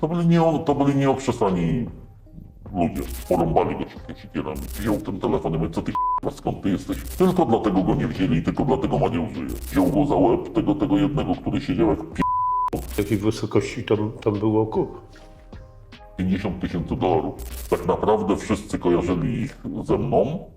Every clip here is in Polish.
To byli, nie, to byli nieokrzesani ludzie. Porąbali go siekierami. Wziął ten telefon i mówi, co ty skąd ty jesteś? Tylko dlatego go nie wzięli, tylko dlatego ma nie użyje. Wziął go za łeb tego, tego jednego, który siedział jak p... Jakiej wysokości tam, tam był okup? 50 tysięcy dolarów. Tak naprawdę wszyscy kojarzyli ich ze mną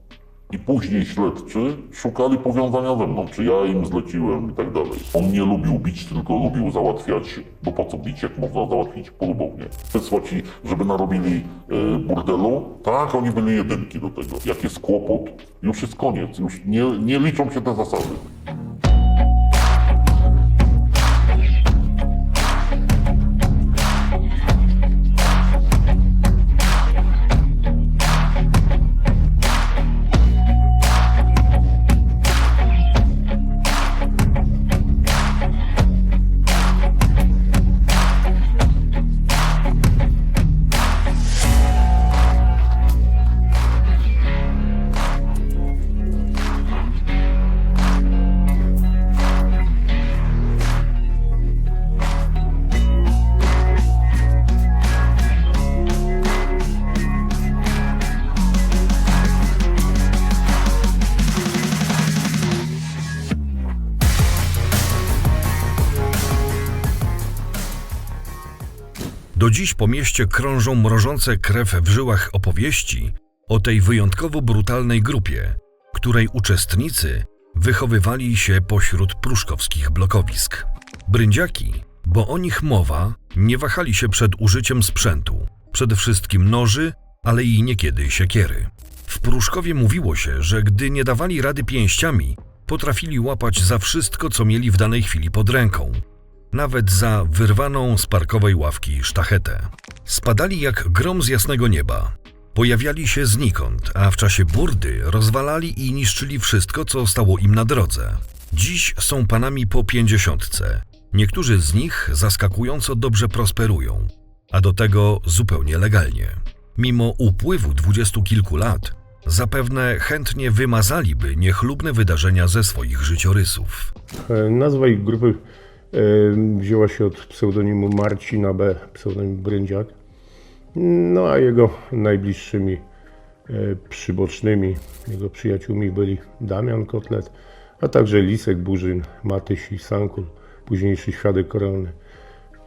i później śledczy szukali powiązania ze mną, czy ja im zleciłem i tak dalej. On nie lubił bić, tylko lubił załatwiać, bo po co bić, jak można załatwić polubownie. Wysłać ich, żeby narobili e, burdelu, tak, oni byli jedynki do tego. Jak jest kłopot, już jest koniec, już nie, nie liczą się te zasady. Do dziś po mieście krążą mrożące krew w żyłach opowieści o tej wyjątkowo brutalnej grupie, której uczestnicy wychowywali się pośród pruszkowskich blokowisk. Bryndziaki, bo o nich mowa, nie wahali się przed użyciem sprzętu, przede wszystkim noży, ale i niekiedy siekiery. W Pruszkowie mówiło się, że gdy nie dawali rady pięściami, potrafili łapać za wszystko, co mieli w danej chwili pod ręką, nawet za wyrwaną z parkowej ławki sztachetę. Spadali jak grom z jasnego nieba. Pojawiali się znikąd, a w czasie burdy rozwalali i niszczyli wszystko, co stało im na drodze. Dziś są panami po pięćdziesiątce. Niektórzy z nich zaskakująco dobrze prosperują, a do tego zupełnie legalnie. Mimo upływu dwudziestu kilku lat, zapewne chętnie wymazaliby niechlubne wydarzenia ze swoich życiorysów. E, Nazwa ich grupy wzięła się od pseudonimu Marcina B., pseudonim Bryndziak. No a jego najbliższymi e, przybocznymi, jego przyjaciółmi byli Damian Kotlet, a także Lisek Burzyn, Matyś i Sankul, późniejszy świadek koronny.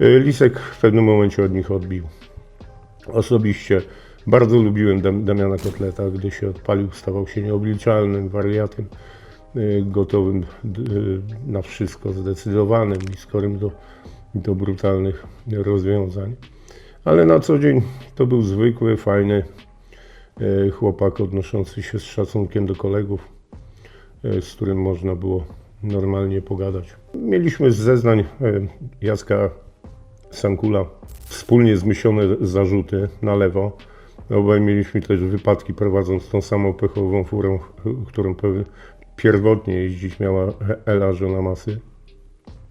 E, Lisek w pewnym momencie od nich odbił. Osobiście bardzo lubiłem Dam- Damiana Kotleta, gdy się odpalił, stawał się nieobliczalnym wariatem, gotowym d- y, na wszystko, zdecydowanym i skorym do, do brutalnych rozwiązań. Ale na co dzień to był zwykły, fajny y, chłopak odnoszący się z szacunkiem do kolegów, y, z którym można było normalnie pogadać. Mieliśmy z zeznań y, Jacka Sankula wspólnie zmyślone zarzuty na lewo. Obaj mieliśmy też wypadki prowadząc tą samą pechową furą, którą pierwotnie jeździć miała Ela, żona masy.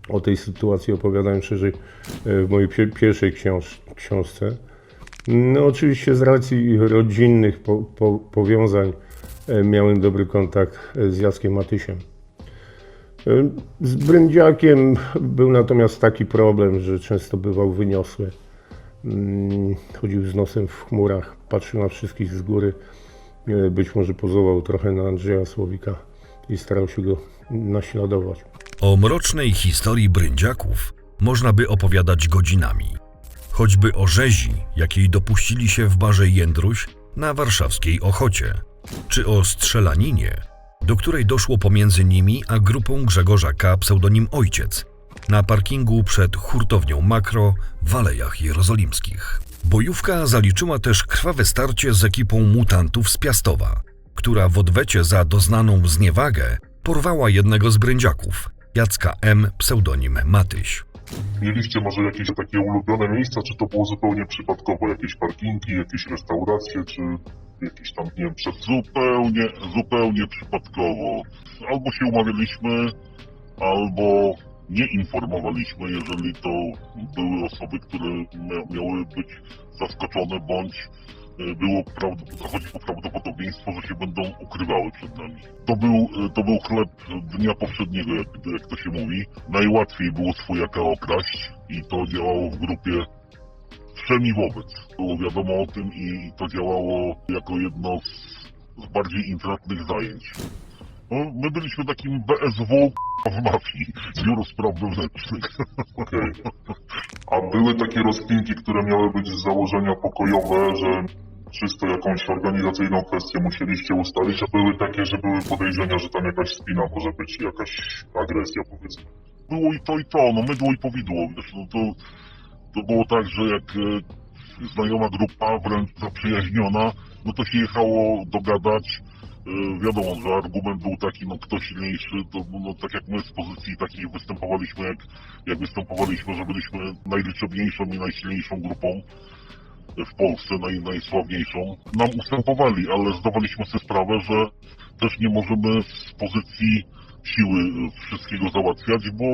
O tej sytuacji opowiadałem szerzej e, w mojej pie- pierwszej książ- książce. No oczywiście z racji rodzinnych po, po, powiązań e, miałem dobry kontakt e, z Jackiem Matysiem. Z Brędziakiem był natomiast taki problem, że często bywał wyniosły. Mm, Chodził z nosem w chmurach, patrzył na wszystkich z góry. Być może pozował trochę na Andrzeja Słowika i starał się go naśladować. O mrocznej historii bryndziaków można by opowiadać godzinami. Choćby o rzezi, jakiej dopuścili się w barze Jędruś na warszawskiej Ochocie, czy o strzelaninie, do której doszło pomiędzy nimi a grupą Grzegorza K. pseudonim Ojciec na parkingu przed hurtownią Makro w Alejach Jerozolimskich. Bojówka zaliczyła też krwawe starcie z ekipą mutantów z Piastowa, która w odwecie za doznaną zniewagę porwała jednego z brędziaków, Jacka M. pseudonim Matyś. Mieliście może jakieś takie ulubione miejsca, czy to było zupełnie przypadkowo? Jakieś parkingi, jakieś restauracje, czy jakieś tam, nie wiem, przez... Zupełnie, zupełnie przypadkowo. Albo się umawialiśmy, albo nie informowaliśmy, jeżeli to były osoby, które mia- miały być zaskoczone, bądź było prawd- zachodziło prawdopodobieństwo, że się będą ukrywały przed nami. To był, e, to był chleb dnia powszedniego, jak, jak to się mówi. Najłatwiej było swojaka okraść i to działało w grupie wszemi wobec. Było wiadomo o tym i to działało jako jedno z, z bardziej intratnych zajęć. No, my byliśmy takim BSW w mafii, Biuro Spraw Wewnętrznych. Okej. A były takie rozpinki, które miały być z założenia pokojowe, że czysto jakąś organizacyjną kwestię musieliście ustalić, a były takie, że były podejrzenia, że tam jakaś spina może być, jakaś agresja powiedzmy. Było i to i to, no mydło i powidło. Wiesz, no to, to było tak, że jak e, znajoma grupa, wręcz zaprzyjaźniona, no to się jechało dogadać. E, wiadomo, że argument był taki, no kto silniejszy, to no, tak jak my z pozycji takiej występowaliśmy, jak, jak występowaliśmy, że byliśmy najliczebniejszą i najsilniejszą grupą w Polsce, naj, najsławniejszą, nam ustępowali, ale zdawaliśmy sobie sprawę, że też nie możemy z pozycji siły wszystkiego załatwiać, bo,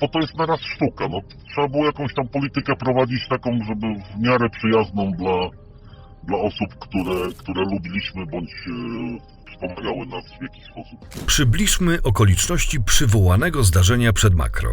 bo to jest naraz sztuka. No, trzeba było jakąś tam politykę prowadzić taką, żeby w miarę przyjazną dla, dla osób, które, które lubiliśmy bądź e, wspomagały nas w jakiś sposób. Przybliżmy okoliczności przywołanego zdarzenia przed makro.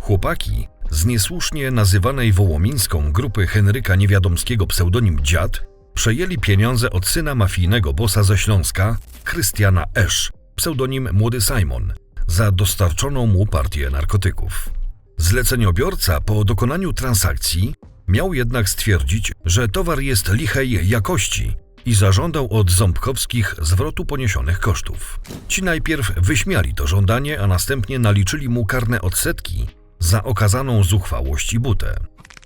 Chłopaki z niesłusznie nazywanej Wołomińską grupy Henryka Niewiadomskiego pseudonim Dziad przejęli pieniądze od syna mafijnego bossa ze Śląska, Krystiana Esz, pseudonim Młody Simon, za dostarczoną mu partię narkotyków. Zleceniobiorca po dokonaniu transakcji miał jednak stwierdzić, że towar jest lichej jakości i zażądał od Ząbkowskich zwrotu poniesionych kosztów. Ci najpierw wyśmiali to żądanie, a następnie naliczyli mu karne odsetki za okazaną zuchwałość i butę.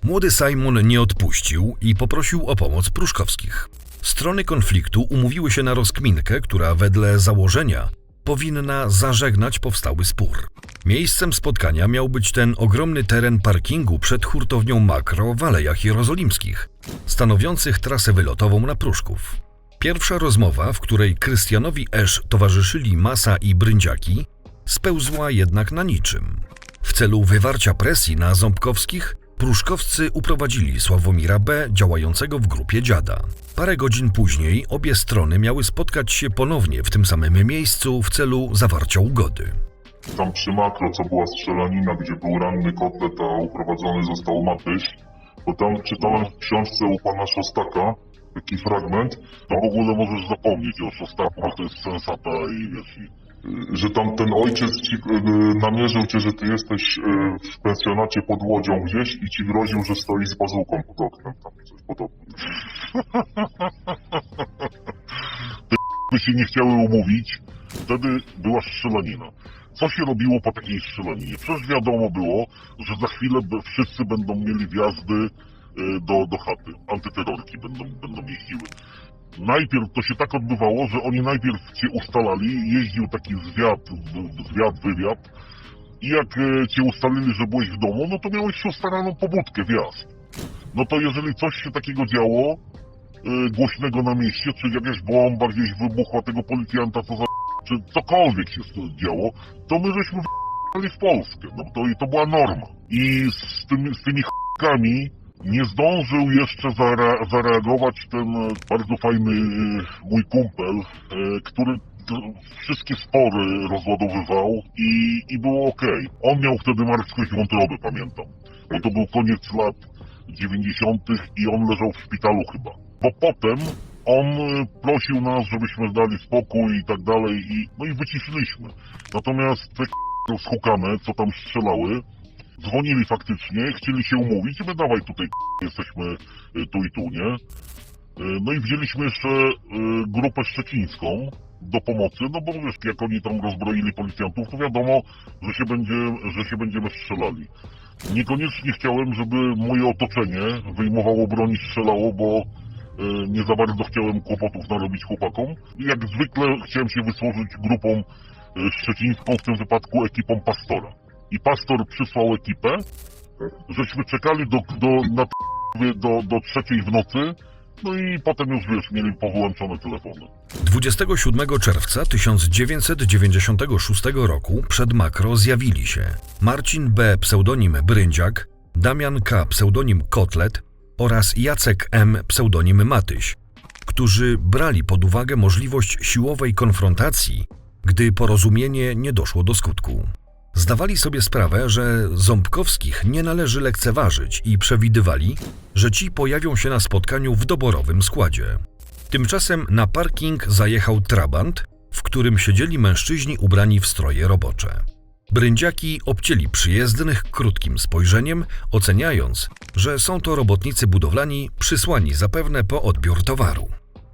Młody Simon nie odpuścił i poprosił o pomoc Pruszkowskich. Strony konfliktu umówiły się na rozkminkę, która wedle założenia powinna zażegnać powstały spór. Miejscem spotkania miał być ten ogromny teren parkingu przed hurtownią Makro w Alejach Jerozolimskich, stanowiących trasę wylotową na Pruszków. Pierwsza rozmowa, w której Krystianowi Esz towarzyszyli Masa i Bryndziaki, spełzła jednak na niczym. W celu wywarcia presji na Ząbkowskich, Pruszkowcy uprowadzili Sławomira B., działającego w grupie dziada. Parę godzin później obie strony miały spotkać się ponownie w tym samym miejscu w celu zawarcia ugody. Tam przy makro, co była strzelanina, gdzie był ranny kotlet, a uprowadzony został Matyś, bo tam czytałem w książce u pana Szostaka taki fragment, To w ogóle możesz zapomnieć o Szostaku, to jest sensata i wiesz, że tam ten ojciec ci y, namierzył cię, że ty jesteś y, w pensjonacie pod łodzią gdzieś i ci groził, że stoi z bazuką pod oknem, tam coś podobnego. by się nie chciały umówić, wtedy była strzelanina. Co się robiło po takiej strzelaninie? Przecież wiadomo było, że za chwilę wszyscy będą mieli wjazdy y, do, do chaty. Antyterrorki będą, będą jeździły. Najpierw to się tak odbywało, że oni najpierw cię ustalali, jeździł taki zwiat, w- zwiat, wywiad i jak e, cię ustalili, że byłeś w domu, no to miałeś ustalaną pobudkę, wjazd. No to jeżeli coś się takiego działo, e, głośnego na mieście, czy jakaś bomba gdzieś wybuchła tego policjanta, co za czy cokolwiek się działo, to my żeśmy w Polskę. No to, i to była norma. I z, tymi z tymi ch**kami nie zdążył jeszcze zare, zareagować ten e, bardzo fajny e, mój kumpel, e, który wszystkie spory rozładowywał i, i było okej. On miał wtedy marskość wątroby, pamiętam. Bo to był koniec lat 90. i on leżał w szpitalu chyba. Bo potem on prosił nas, żebyśmy dali spokój i tak dalej i no i wyciszyliśmy. Natomiast te k***e schukane, co tam strzelały, dzwonili faktycznie, chcieli się umówić, my dawaj tutaj jesteśmy e, tu i tu, nie? E, No i wzięliśmy jeszcze e, grupę szczecińską do pomocy, no bo wiesz, jak oni tam rozbroili policjantów, to wiadomo, że się, będzie, że się będziemy strzelali. Niekoniecznie chciałem, żeby moje otoczenie wyjmowało broń i strzelało, bo nie za bardzo chciałem kłopotów narobić chłopakom. I Jak zwykle chciałem się wysłużyć grupą szczecińską, w tym wypadku ekipą pastora. I pastor przysłał ekipę, żeśmy czekali do, do, na do, do trzeciej w nocy, no i potem już wiesz, mieli powyłączone telefony. 27 czerwca 1996 roku przed makro zjawili się Marcin B. pseudonim Bryndziak, Damian K. pseudonim Kotlet oraz Jacek M. pseudonim Matyś, którzy brali pod uwagę możliwość siłowej konfrontacji, gdy porozumienie nie doszło do skutku. Zdawali sobie sprawę, że Ząbkowskich nie należy lekceważyć i przewidywali, że ci pojawią się na spotkaniu w doborowym składzie. Tymczasem na parking zajechał trabant, w którym siedzieli mężczyźni ubrani w stroje robocze. Brędziaki obcięli przyjezdnych krótkim spojrzeniem, oceniając, że są to robotnicy budowlani przysłani zapewne po odbiór towaru.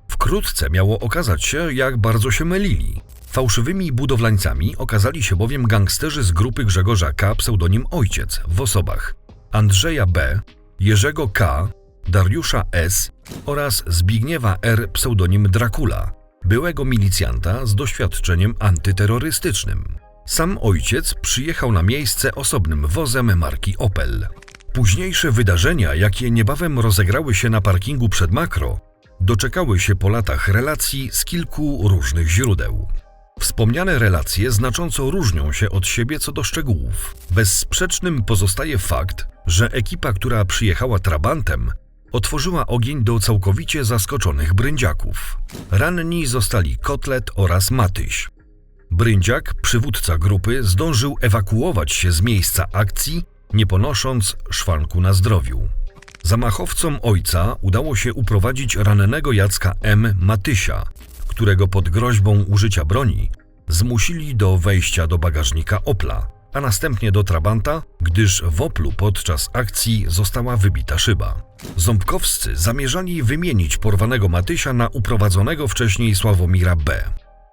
Wkrótce miało okazać się, jak bardzo się mylili. Fałszywymi budowlańcami okazali się bowiem gangsterzy z grupy Grzegorza K. pseudonim Ojciec w osobach Andrzeja B., Jerzego K., Dariusza S. oraz Zbigniewa R. pseudonim Dracula, byłego milicjanta z doświadczeniem antyterrorystycznym. Sam ojciec przyjechał na miejsce osobnym wozem marki Opel. Późniejsze wydarzenia, jakie niebawem rozegrały się na parkingu przed makro, doczekały się po latach relacji z kilku różnych źródeł. Wspomniane relacje znacząco różnią się od siebie co do szczegółów. Bezsprzecznym pozostaje fakt, że ekipa, która przyjechała trabantem, otworzyła ogień do całkowicie zaskoczonych brędziaków. Ranni zostali Kotlet oraz Matyś. Brędziak, przywódca grupy, zdążył ewakuować się z miejsca akcji, nie ponosząc szwanku na zdrowiu. Zamachowcom ojca udało się uprowadzić rannego Jacka M. Matysia, którego pod groźbą użycia broni zmusili do wejścia do bagażnika Opla, a następnie do Trabanta, gdyż w Oplu podczas akcji została wybita szyba. Ząbkowscy zamierzali wymienić porwanego Matysia na uprowadzonego wcześniej Sławomira B.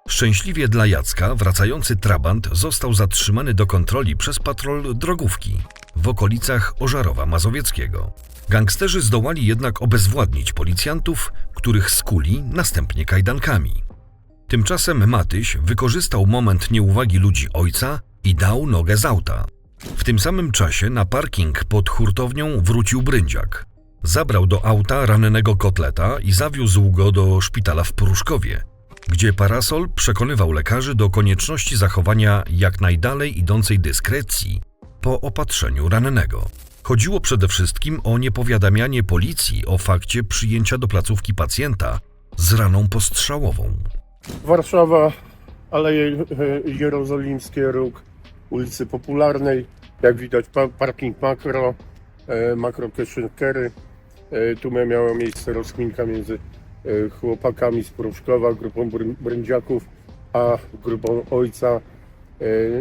Szczęśliwie dla Jacka, wracający Trabant został zatrzymany do kontroli przez patrol drogówki w okolicach Ożarowa Mazowieckiego. Gangsterzy zdołali jednak obezwładnić policjantów, których skuli następnie kajdankami. Tymczasem Matyś wykorzystał moment nieuwagi ludzi ojca i dał nogę z auta. W tym samym czasie na parking pod hurtownią wrócił Bryndziak. Zabrał do auta rannego kotleta i zawiózł go do szpitala w Pruszkowie, gdzie parasol przekonywał lekarzy do konieczności zachowania jak najdalej idącej dyskrecji po opatrzeniu rannego. Chodziło przede wszystkim o niepowiadamianie policji o fakcie przyjęcia do placówki pacjenta z raną postrzałową. Warszawa, Aleje e, Jerozolimskie, róg ulicy Popularnej. Jak widać pa- parking makro, e, makro Kieszynkery. E, Tu mia- miała miejsce rozkminka między chłopakami z Pruszkowa, grupą brę- brędziaków, a grupą ojca.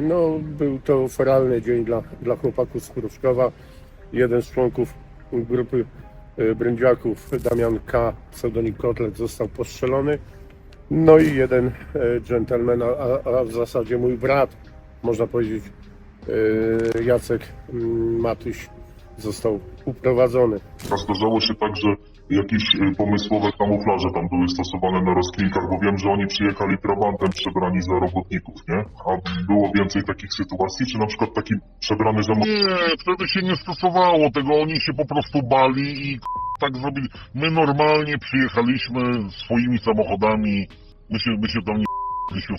No, był to feralny dzień dla, dla chłopaków z Pruszkowa. Jeden z członków grupy e, brędziaków, Damian K., pseudonim Kotlet, został postrzelony. No i jeden e, dżentelmen, a, a- a w zasadzie mój brat, można powiedzieć, e, Jacek mm, Matyś, został uprowadzony. Zdarzało się tak, że jakieś y, pomysłowe kamuflaże tam były stosowane na rozklinkach, bo wiem, że oni przyjechali trabantem przebrani za robotników, nie? A było więcej takich sytuacji, czy na przykład taki przebrany za Nie, wtedy się nie stosowało tego, oni się po prostu bali i tak zrobili. My normalnie przyjechaliśmy swoimi samochodami, my się, my się tam nie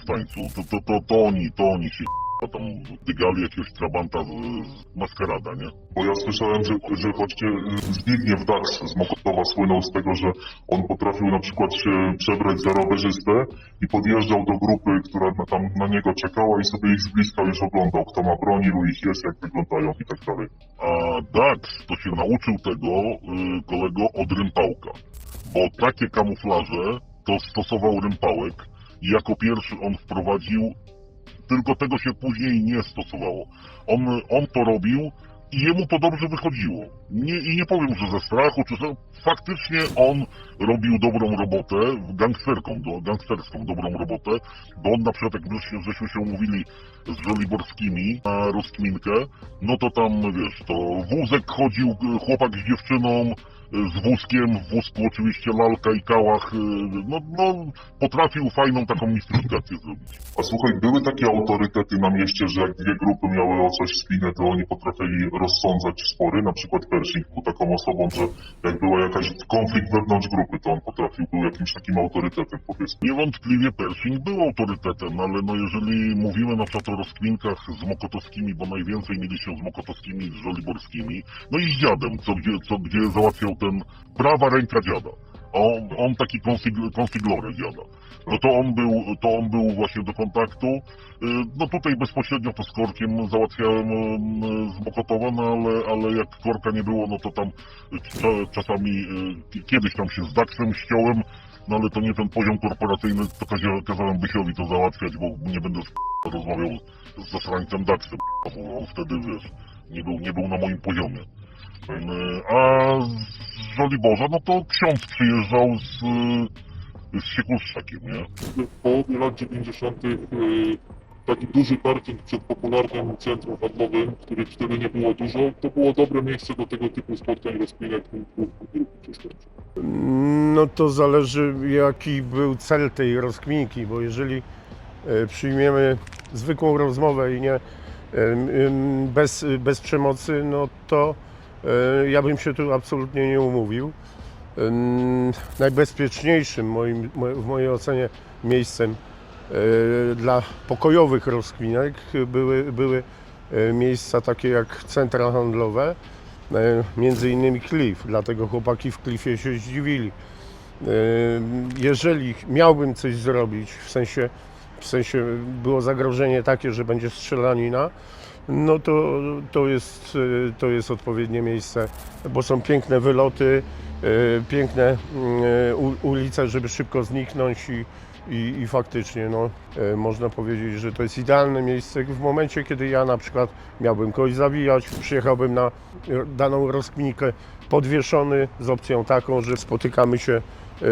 w tańcu. To, to, to, to oni, to oni się tam dygali jakiegoś trabanta z, z maskarada, nie? Bo ja słyszałem, że, że właśnie y, Zbigniew Dax z Mokotowa słynął z tego, że on potrafił na przykład się przebrać za rowerzystę i podjeżdżał do grupy, która na, tam na niego czekała i sobie ich z bliska już oglądał, kto ma broń, ilu ich jest, jak wyglądają i tak dalej. A Dax to się nauczył tego y, kolego od rympałka. Bo takie kamuflaże to stosował rympałek i jako pierwszy on wprowadził, tylko tego się później nie stosowało. On, on to robił i jemu to dobrze wychodziło. Nie, I nie powiem, że ze strachu, czy faktycznie on robił dobrą robotę, gangsterką, do, gangsterską dobrą robotę, bo on na przykład jak żeśmy, żeśmy się umówili z Żoliborskimi na rozkminkę, no to tam, wiesz, to wózek chodził, chłopak z dziewczyną, y, z wózkiem, w wózku oczywiście lalka i kałach, y, no, no potrafił fajną taką mistyfikację zrobić. A słuchaj, były takie autorytety na mieście, że jak dwie grupy miały o coś spinę, to oni potrafili rozsądzać spory, na przykład Pershing był taką osobą, że jak była jakaś konflikt wewnątrz grupy, to on potrafił, był jakimś takim autorytetem, powiedzmy. Niewątpliwie Pershing był autorytetem, ale no jeżeli mówimy na przykład o rozkminkach z Mokotowskimi, bo najwięcej mieliśmy z Mokotowskimi z Żoliborskimi, no i z dziadem, co gdzie, co gdzie załatwiał ten prawa ręka dziada. On, on taki konfig, konfiglory jada. No to on był, to on był właśnie do kontaktu. Y, No tutaj bezpośrednio to z Korkiem załatwiałem y, z Mokotowa, no ale, ale jak Korka nie było, no to tam cza- czasami y, kiedyś tam się z Daxem ściąłem, no ale to nie ten poziom korporacyjny, to kazałem Bysiowi to załatwiać, bo nie będę z rozmawiał z zasrańcem Daxem, bo on wtedy, wiesz, nie był, nie był na moim poziomie. Y, A z Żoliborza, no to ksiądz przyjeżdżał z, y, z Siekuszczakiem, nie? W połowie lat 90. y, taki duży parking przed popularnym centrum handlowym, których wtedy nie było dużo, to było dobre miejsce do tego typu spotkań, grup przestępczych. No to zależy jaki był cel tej rozkminki, bo jeżeli e, przyjmiemy zwykłą rozmowę i nie em, bez, bez przemocy, no to e, ja bym się tu absolutnie nie umówił. Em, Najbezpieczniejszym moim, mo- w mojej ocenie miejscem e, dla pokojowych rozkminek były, były e, miejsca takie jak centra handlowe, e, między innymi Cliff, dlatego chłopaki w Cliffie się zdziwili. E, Jeżeli miałbym coś zrobić, w sensie, w sensie było zagrożenie takie, że będzie strzelanina, no to, to, jest, e, to jest odpowiednie miejsce, bo są piękne wyloty, e, piękne u- ulice, żeby szybko zniknąć i, i, i faktycznie no, można powiedzieć, że to jest idealne miejsce. W momencie, kiedy ja na przykład miałbym kogoś zabijać, przyjechałbym na daną rozkminkę podwieszony z opcją taką, że spotykamy się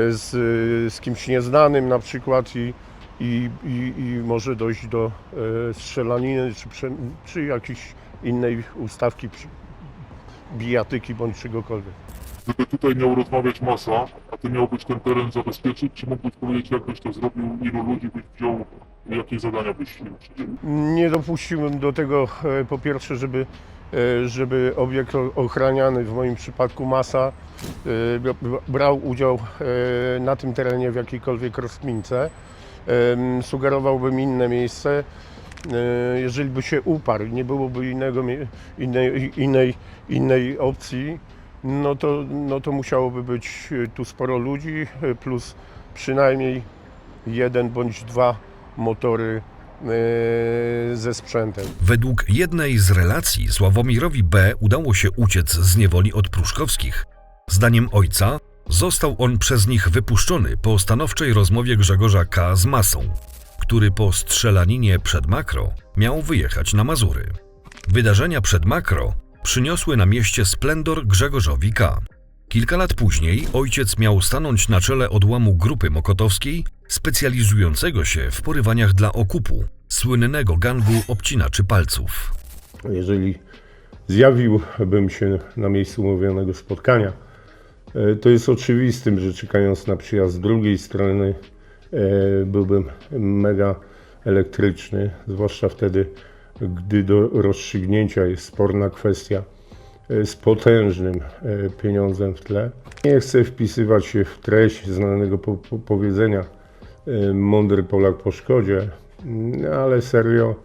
z, z kimś nieznanym na przykład i, i, i, i może dojść do e, strzelaniny czy, prze- czy jakiejś innej ustawki, bijatyki bądź czegokolwiek. Gdyby tutaj miał rozmawiać masa, a ty miałbyś ten teren zabezpieczyć, czy mógłbyś powiedzieć, jak byś to zrobił, ilu ludzi byś wziął, jakie zadania byś przydzielił? Nie dopuściłbym do tego e, po pierwsze, żeby, e, żeby obiekt ochraniany, w moim przypadku masa, e, bra- brał udział na tym terenie w jakiejkolwiek rozkmince. Sugerowałbym inne miejsce. E, Jeżeli by się uparł, nie byłoby innego, innej, innej, innej opcji, no to, no to musiałoby być e, tu sporo ludzi, e, plus przynajmniej jeden bądź dwa motory ze sprzętem. Według jednej z relacji Sławomirowi B. udało się uciec z niewoli od Pruszkowskich. Zdaniem ojca został on przez nich wypuszczony po stanowczej rozmowie Grzegorza K. z Masą, który po strzelaninie przed Makro miał wyjechać na Mazury. Wydarzenia przed Makro przyniosły na mieście splendor Grzegorzowi K. Kilka lat później ojciec miał stanąć na czele odłamu grupy mokotowskiej specjalizującego się w porywaniach dla okupu, słynnego gangu obcinaczy palców. Jeżeli zjawiłbym się na miejscu umówionego spotkania, to jest oczywistym, że czekając na przyjazd z drugiej strony e, byłbym mega elektryczny, zwłaszcza wtedy, gdy do rozstrzygnięcia jest sporna kwestia e, z potężnym e, pieniądzem w tle. Nie chcę wpisywać się w treść znanego po, po, powiedzenia e, mądry Polak po szkodzie, mm, ale serio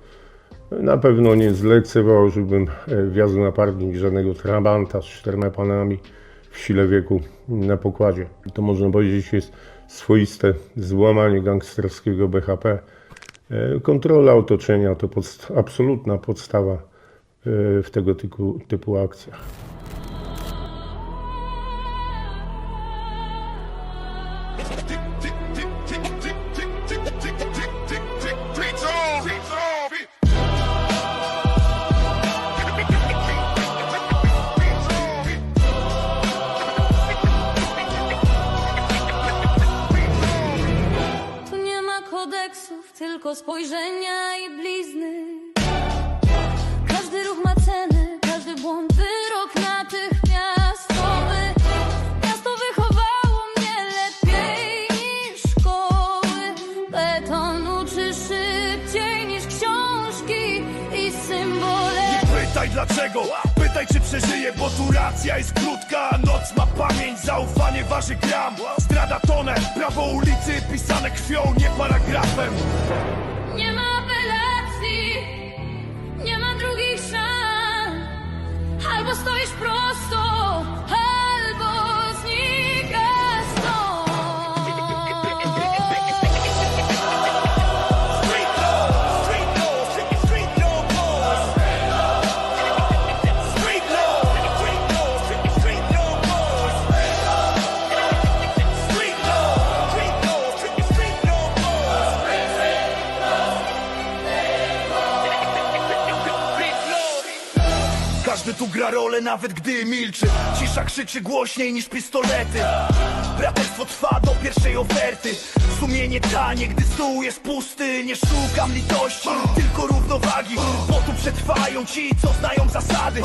na pewno nie zlekceważyłbym e, wjazdu na parking żadnego trabanta z czterema panami w sile wieku na pokładzie. To można powiedzieć jest swoiste złamanie gangsterskiego BHP. E, Kontrola otoczenia to podst- absolutna podstawa e, w tego typu, typu akcjach. Noc ma pamięć, zaufanie waży gram Zdrada tonę, prawo ulicy pisane krwią, nie paragrafem Nie ma apelacji, nie ma drugich szans. Albo stoisz prosto, tu gra rolę nawet gdy milczy. Cisza krzyczy głośniej niż pistolety. Braterstwo trwa do pierwszej oferty. Sumienie tanie, gdy stół jest pusty. Nie szukam litości, tylko równowagi. Bo tu przetrwają ci, co znają zasady.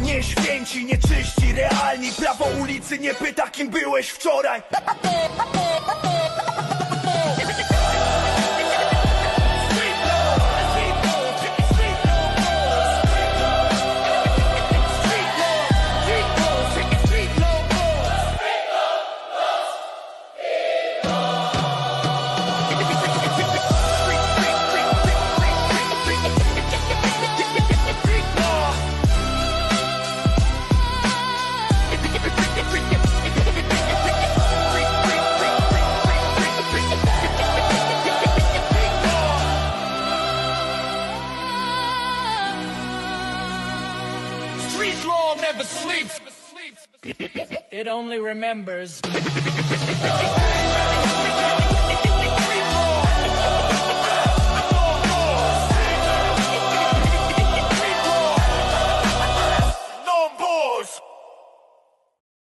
Nie święci, nie czyści, realni. Prawo ulicy nie pyta, kim byłeś wczoraj members.